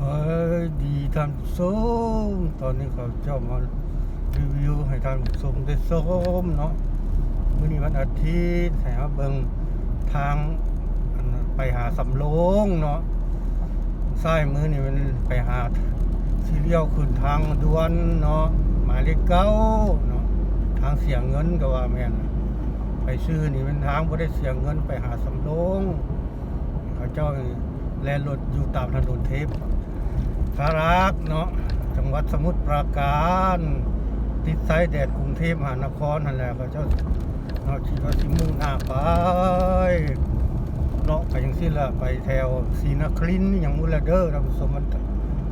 เอ้ยดีท่านผู้ชมตอนนี้เขาเจ้ามารีวิวให้ท่านผู้ชมได้ชมเนาะมื้อนี้วันอาทิตย์ให้เราเบิ่งทางไปหาสำโรงเนาะซ้ายมือนี่มันไปหาที่เลี้ยวขึ้นทางด่วนเนาะหมายเลขเก้าเนาะทางเสียเงินก็ว่าแม่นไปซื้อนี่เป็นทางบ่ได้เสียเงินไปหาสำโรงเขาเจ้าแลนรถอยู่ตามถนนเทพ สารักเนาะจังหวัดสมุทรปราการ ติดไซแดดกรุงเทพมหานครนั่นแหละเขาเจ้าเนาะขี่รถสิมุ่งหน้าไปเลาะไปยังสิละไปแถวศรีนครินอย่างมุลเดอร์ท่านผู้ชมมัน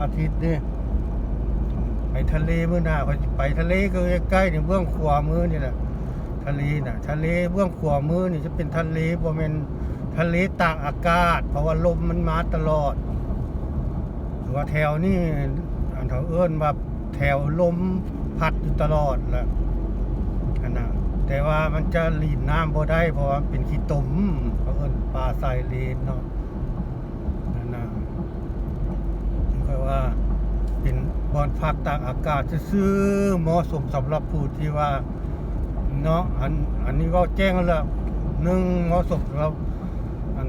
อาทิตย์นี่ไปทะเลเมื่อหน้าเขาไปทะเลก็ใกล้ๆในเบื้องขวามือนี่แหละทะเลน่ะทะเลเบื้องขวามือนี่จะเป็นทะเลบ่แม่นทะเลตากอากาศ เพราะว่าลมมันมาตลอด ว่าแถวนี่อันเขาเอื้อนว่าแถวลมพัดอยู่ตลอดแหละอันนะแต่ว่ามันจะหลีดน้ำบ่ได้เพราะว่าเป็นขี้ตมเขาเอื้นปลาไซเลนเนาะนั่นนะก็ว่าเป็นบอนพักตากอากาศซื่อเหมาะสมสำหรับผู้ที่ว่าเนาะอันอันนี้ก็แจ้งแล้วหนึ่งเหมาะสมสำหรับอัน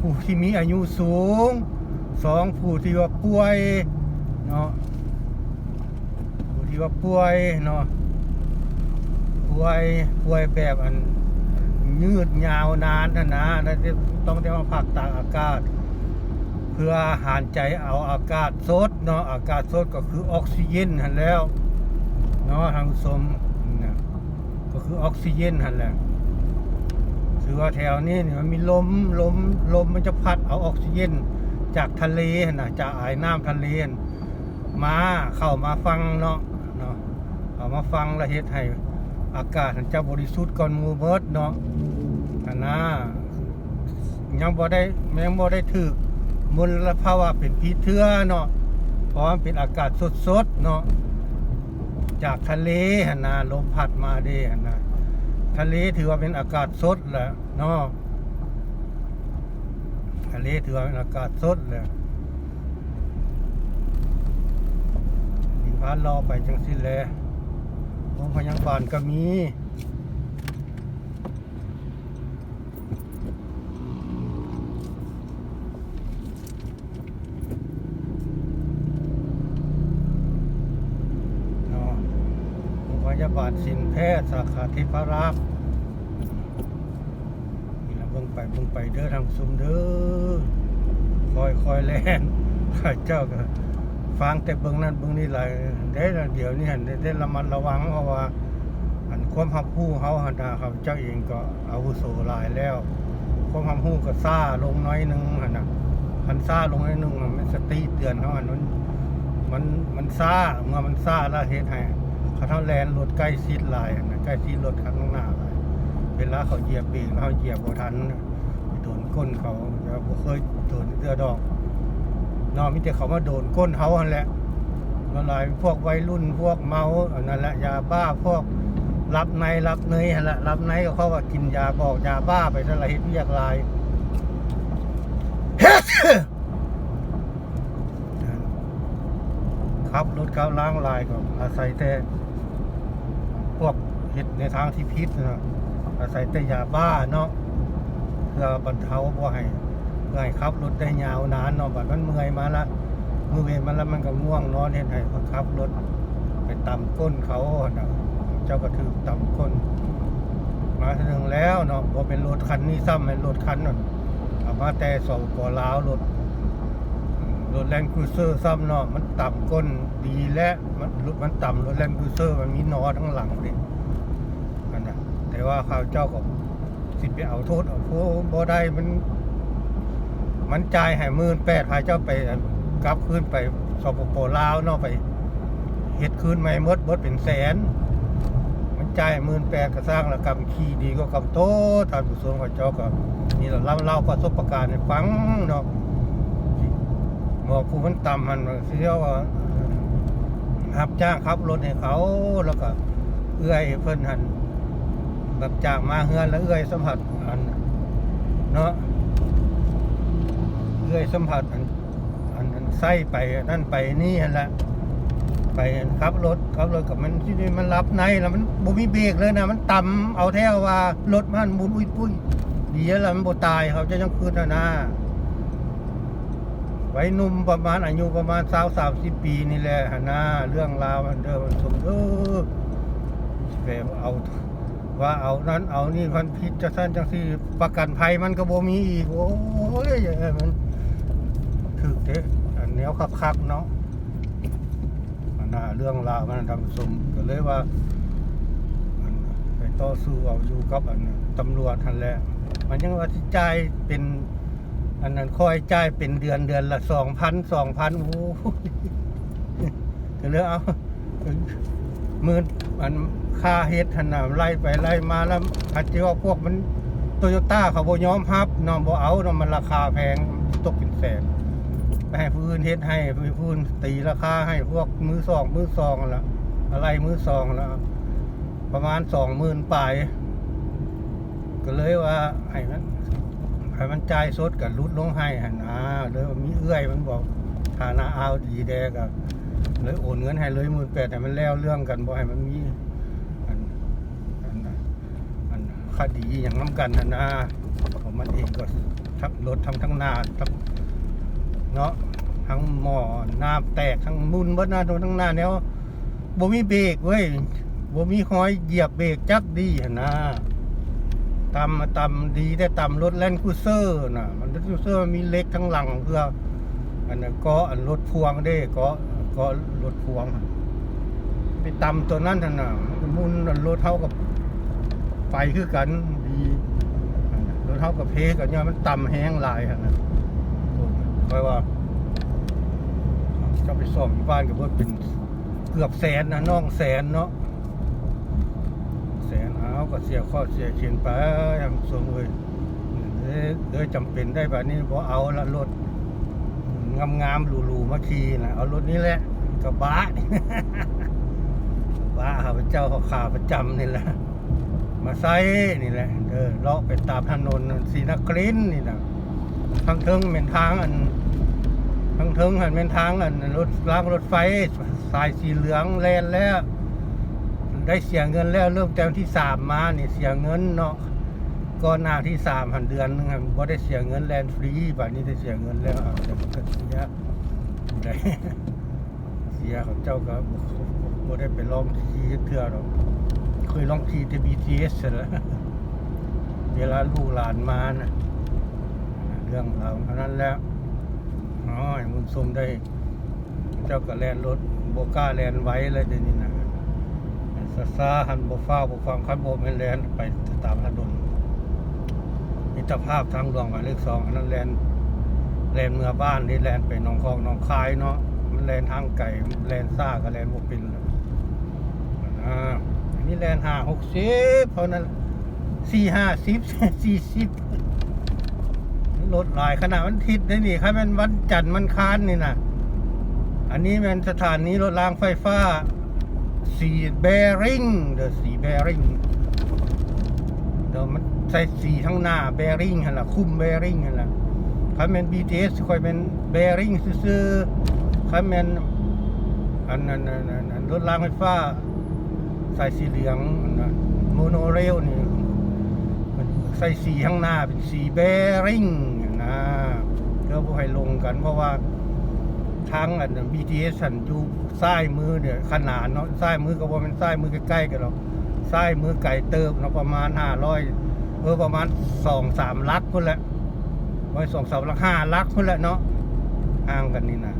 ผู้ที่มีอายุสูง สองผู้ที่ว่าป่วยเนาะผู้ที่ว่าป่วยเนาะป่วยป่วยแบบอันยืดยาวนานนะนะแล้วต้องได้มาพักตากอากาศ เพื่อหารใจเอาอากาศสดเนาะอากาศสดก็คือออกซิเจนหันแล้วเนาะทางสมนะก็คือออกซิเจนหันแหละคือว่าแถวนี้เนี่ยมันมีลมลมลมมันจะพัดเอาออกซิเจน จากทะเลนะจากไอ้น้ำทะเลมาเข้ามาฟังเนาะเนาะเข้ามาฟังและเฮ็ดให้อากาศมันจะบริสุทธิ์ก่อนมูเบิดเนาะอันนะยังบ่ได้ยังบ่ได้ถึกมลภาวะเป็นพิษเทือเนาะเพราะมันเป็นอากาศสดๆเนาะจากทะเลหนาลมพัดมาเด้หันนาทะเลถือว่าเป็นอากาศสดแหละเนาะ ทะเลถือว่าเป็นอากาศสดแหละดิพานรอไปจังสิ้นแล้วโรงพยาบาลก็มีโรงพยาบาลสินแพทย์สาขาทิพรักษ์ เบิ่งไปเบิ่งไปเด้อทางซุมเด้อคอยคอยแล่นข้าเจ้าก็ฟังแต่เบิ่งนั้นเบิ่งนี่หลายได้เดี๋ยวนี้หันได้ระมัดระวังเพราะว่าอันความรับรู้เฮาหันดาเขาเจ้าเองก็อาวุโสหลายแล้ว ความรับรู้ก็ซ่าลงน้อยหนึงหันน่ะคันซ่าลงน้อยหนึงมันสติเตือนเฮาอันนั้นมันมันซ่าเมื่อมันซ่าแล้วเฮ็ดให้เขาเท่าแลนรถใกล้ชิดหลายนะใกล้ชิดรถข้างหน้าหลาย เวลาเขาเหยียบเบรกแล้วเขาเหยียบบ่ทันโดนก้นเขาแล้วบ่เคยโดนเตือดอกนาะมีแต่เขามาโดนก้นเขาหั่นแหละละลายพวกวัยรุ่นพวกเมาอันนั่นแหละยาบ้าพวกรับในรับเนยหั่นละรับในก็เขาว่ากินยาบอกยาบ้าไปทลายเฮ็ดเรียกลายครับรถเขาล้างลายก็อาศัยแต่พวกเห็ดในทางที่พิษนะ อาศัยแต่ยาบ้าเนาะเพื่อบรรเทาบ่ให้เพื่อให้ขับรถได้ยาวนานเนาะบัดมันเมื่อยมาละเมื่อยมาแล้วมันก็ง่วงนอนเห็นให้เขาขับรถไปตำก้นเขาน่ะเจ้าก็ถือตำก้น มาถึงแล้วเนาะบ่เป็นรถคันนี้ซ้ำเป็นรถคันนั่นเอามาแต่สองปอลาวรถรถแลนด์ครูเซอร์ซ้ำเนาะมันต่ำก้นดีและมันรถมันต่ำรถแลนด์ครูเซอร์มันมีนอทั้งหลังดิอันน่ะ แต่ว่าข้าวเจ้าก็สิไปเอาโทษเอาพวกบ่ได้มัน มันจ่ายให้หมื่นแปดพาเจ้าไปกลับคืนไปสปปลาวเนาะไปเฮ็ดคืนไม่หมดบดเป็นแสน มันจ่ายหมื่นแปดก็สร้างแล้วกำขี่ดีก็กำโตท่านผู้ชมข้าเจ้าก็นี่เราเล่าเล่าประสบการณ์ให้ฟังเนาะหมอผู้มันต่ำมันเสียว่ารับจ้างขับรถให้เขาแล้วก็เอื้อยเพิ่นหัน แบบจากมาเฮือนแล้วเอื้อยสัมผัสอันเนาะเอื้อยสัมผัสอันอันอันไส้ไปนั่นไปนี่หั่นละไปขับรถขับรถกับมันที่นี่มันรับในแล้วมันบ่มีเบรกเลยนะมันต่ำเอาแท้ว่ารถมันบุนอุ้ยปุ้ยดีแล้วมันบ่ตายเขาจะยังคืนนะนะไว้นุ่มประมาณอายุประมาณสาวสามสิบปีนี่แหละหั่นนะเรื่องราวมันเดิมมันสมเออเอา ว่าเอานั้นเอานี่พันพิษจะสั้นจังสี่ประกันภัยมันก็บ่มีอีกโอ้ยอย่างนั้นมันถึกเด้อันแนวคักๆเนาะอันน่าเรื่องราวมันทำสมก็เลยว่าอันไปต่อสู้เอาอยู่กับอันตำรวจทันแหละมันยังว่าจ่ายเป็นอันนั้นคอยจ่ายเป็นเดือนเดือนละสองพันสองพันโอ้ยก็เลยเอา มื่นอันค่าเฮ็ดหันนะไล่ไปไล่มาแล้วอาจจะว่าพวกมันโตโยต้าเขาบ่ยอมรับนาะบ่เอานาะมันราคาแพงตกเป็นแสนไปให้ผู้อื่นเฮ็ดให้ผู้อื่นตีราคาให้พวกมือสองมือสองละอะไรมือสองล้วประมาณสองหมื่นปลายก็เลยว่าให้มันให้มันจ่ายสดกับรุดลงให้หั่นนะเลยวมีเอื้อยมันบอกฐานะเอาดีแดกอะ เลยโอนเงินให้เลยหมื่นแปดแต่มันแล้วเรื่องกันบ่ให้มันมีอันอันอันคดีอย่างน้ำกันนะนะของมันเองก็ทับรถทั้งทั้งหน้าทั้งเนาะทั้งหมอน้าแตกทั้งมุนเบิดหน้าโดนทั้งหน้าแนวบ่มีเบรกเว้ยบ่มีหอยเหยียบเบรกจักดีหนะตำมาตำดีแต่ตำรถแลนคูเซอร์นะมันรถคูเซอร์มันมีเล็กทั้งหลังเพื่ออันนั้นก็อันรถพวงเด้ก็ ก็รถพวงไปตำตัวนั้นทานน่ะมันมุนรถเท่ากับไฟคือกันดีรถเท่ากับเพกันเนี่ยมันตำแห้งลายฮะนะคอยว่าจะไปซ่อมอยู่บ้านกับรถเป็นเกือบแสนนะน้องแสนเนาะแสนเอาก็เสียข้อเสียเขียนไปอย่างสมเลยเด้อเด้อจำเป็นได้แบบนี้พอเอาละรถ งามงามๆหรูๆมาขี่นะเอารถนี้แหละกระบะบ้าข้าพเจ้าขาประจำนี่แหละ มาใส่นี่แหละเออเลาะไปตามถนนศรีนครินนี่นะทางเทิงเป็นทางอันทางเทิงหันเป็นทางอันรถรางรถไฟสายสีเหลืองแลนแล้ว ได้เสียเงินแล้วเริ่มแต่วันที่สามมานี่เสียเงินเนาะ ก่อนหน้าที่สามหันเดือนนึงครับบ่ได้เสียเงินแลนฟรีบัดนี้ได้เสียเงินแล้วเอาแต่มันก็เสียได้เสียของเจ้าก็บ่ได้ไปลองขี่เทื่อหรอกเคยลองขี่แต่ BTS เสร็จแล้วเวลาลูกหลานมานะเรื่องเราวเท่านั้นแล้วอ๋อมุนสมได้ เจ้าก็แลนรถโบก้าแลนไว้เลยเดี๋ยวนี้นะซาซาหันโบฟ้าวโบฟังคันโบไม่แลนไปตามถนน มิตรภาพทางหลวงหมายเลขสองอันนั้นแลนแลนเมืองบ้านนี่แลนไปหนองคลองหนองคายเนาะมันแลนทางไก่แลนซ่าก็แลนบกปินแล้วอ่าอันนี้แลนห้าหกสิบเพราะนั้นสี่ห้าสิบสี่สิบรถหลายขนาดมันทิศได้นี่ครับมันวันจันทร์มันค้านนี่นะอันนี้เป็นสถานีรถรางไฟฟ้าสีแบริ่งเดอะสีแบริ่งเดี๋ยวมัน ใส่สีทั้งหน้าแบริ่งหันล่ะคุมแบริ่งหันล่ะคันแม่น BTS คอยเป็นแบริ่งซื่อๆคันแม่นอันนั้นอันนั้นอันรถรางไฟฟ้าใสายสีเหลืองโมโนเรลนี่ใส่สีข้างหน้าเป็นสีแบริ่งนะเพื่อให้ลงกัน เพราะว่าทางอันนั้น BTS หันอยู่ซ้ายมือเนี่ยขนานเนาะซ้ายมือก็บ่แม่นซ้ายมือใกล้ๆกันหรอกซ้ายมือไก่เติบเนาะประมาณห้าร้อย เออประมาณสองสามลักพุ่นละไว้สองสามลักห้าลักพุ่นละเนาะห่างกันนี่นะ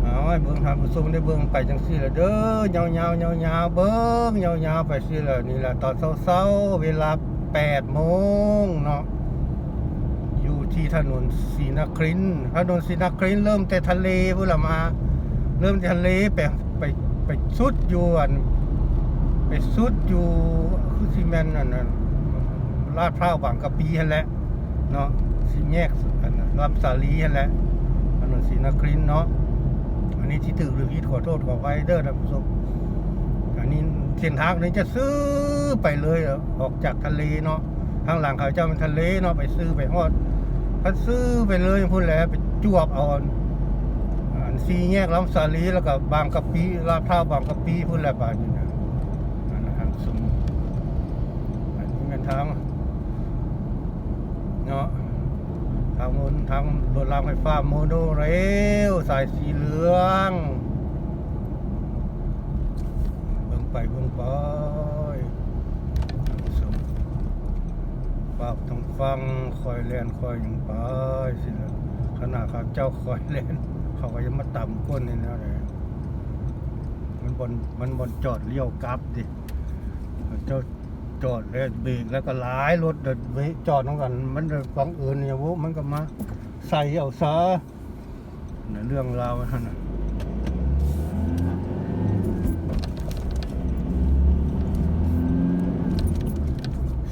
เอาไอ้เบิ้งทำผู้ชมได้เบิ้งไปจังซี่ละเด้อยาวยาวยาวยาวเบิ้งยาวยาวไปซี่ละนี่แหละตอนเช้าๆเวลาแปดโมงเนาะอยู่ที่ถนนศรีนครินถนนศรีนครินเริ่มแต่ทะเลพุ่นละมา เริ่มทะเลไปไปไปสุดอยู่อันไปสุดอยู่ คือซีเมนต์อันนั้นลาดพร้าวบางกะปีหั่นแหละเนาะสิแยกอันนั้นลำสาลีหั่นแหละถนนศรีนครินเนาะอันนี้ที่ถือหรือผิดขอโทษขอไว้เด้อท่านผู้ชมอันนี้เส้นทางนี้จะซื้อไปเลยเหรอออกจากทะเลเนาะทางหลังเขาเจ้าเป็นทะเลเนาะไปซื้อไปฮอดพัดซื้อไปเลยพูดแล้วไปจวบเอาอันซีแยกลำสาลีแล้วก็บางกะปิลาดท่าวบางกะปิพูดแล้วบาดนี้นะอันนะครับสมอันนี้เป็น ทางเนาะทางมนทางรถรางไฟฟ้าโมโนเรลสายสีเหลืองเบิ่งไปเบิ่งไปสมปราบทางฟังคอยแลนคอยอย่างไปสิละขณะข้าเจ้าคอยแลนเขาก็ยังมาต่ำก้นนี่นะเลยมันบนมันบนจอดเลี้ยวกลับดิเจ้า จอดแล้วเบรกแล้วก็หลายรถเดินจอดน้องกัน มันเดินฟังเอื่นเนี่ยว้มันก็มาใส่เอาซะเนี่ยเรื่องราวนั่นนะ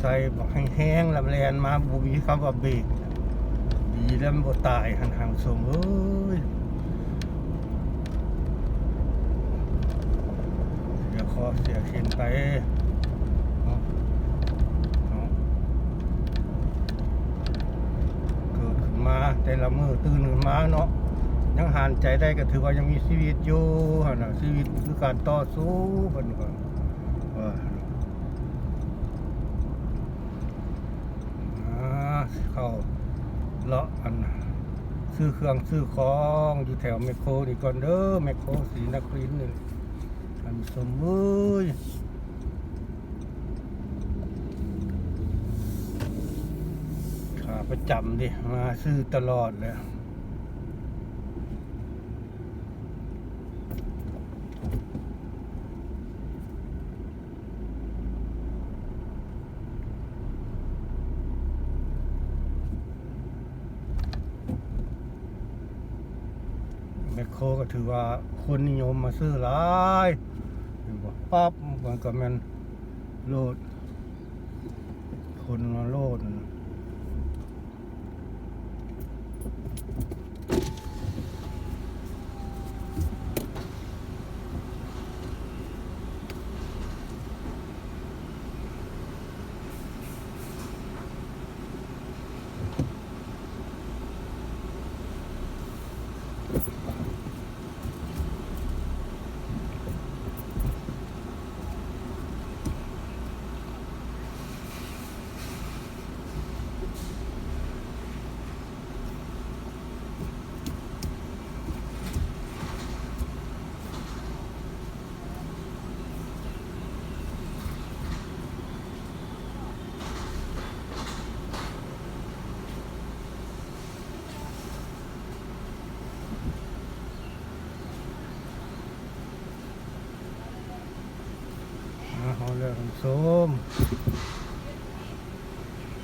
ใส่บอกแห้งๆลำแลนมาบุมีคำว่าเบรกดีแล้วมันตายหันหางสมเอ้ยเสียคอเสียเข็นไปเอาเอาเกิดขึ้นมา แต่ละมือตื่นขึ้นมาเนาะยังหานใจได้ก็ถือว่ายังมีชีวิตอยู่นะชีวิตคือการต่อสู้เพิ่นก็ว่าเข้าเลาะอันซื้อเครื่องซื้อของอยู่แถวแมคโครนี่ก่อนเด้อแมคโครสีนครินนี่อันสมมือาประจำดิ มาซื้อตลอดเลยแมคโครก็ถือว่าคนนิยมมาซื้อหลายเห็นบ่ปั๊บมันก็มันโลด คนมาโลดนนน่ะ อ่าเอาเรื่องส้ม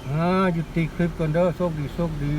อ่าหยุด ตีคลิปกันเด้อโชคดีโชคดี